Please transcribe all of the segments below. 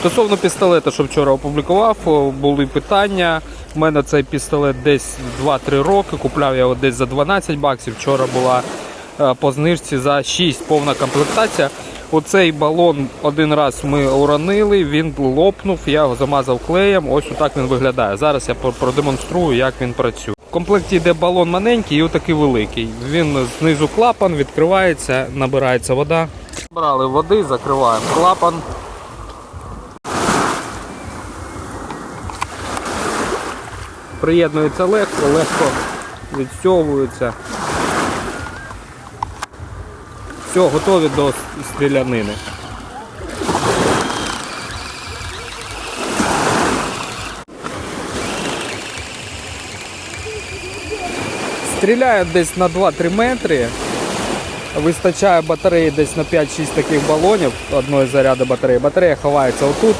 Стосовно пістолета, що вчора опублікував, були питання. У мене цей пістолет десь 2-3 роки. Купляв я його десь за 12 баксів. Вчора була е, по знижці за 6 повна комплектація. Оцей балон один раз ми уронили, він лопнув, я його замазав клеєм. Ось отак він виглядає. Зараз я продемонструю, як він працює. В комплекті йде балон маленький і отакий великий. Він знизу клапан відкривається, набирається вода. Брали води, закриваємо клапан. Приєднується легко, легко відстягується. Все, готові до стрілянини. Стріляє десь на 2-3 метри. Вистачає батареї десь на 5-6 таких балонів одної заряду батареї. Батарея ховається отут.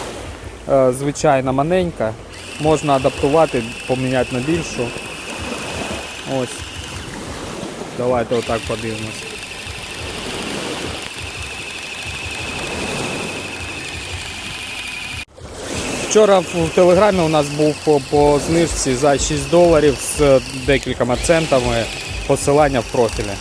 Е, Звичайна маленька. Можна адаптувати, поміняти на більшу. Ось. Давайте отак подивимось. Вчора в телеграмі у нас був по, по знижці за 6 доларів з декількома центами посилання в профілі.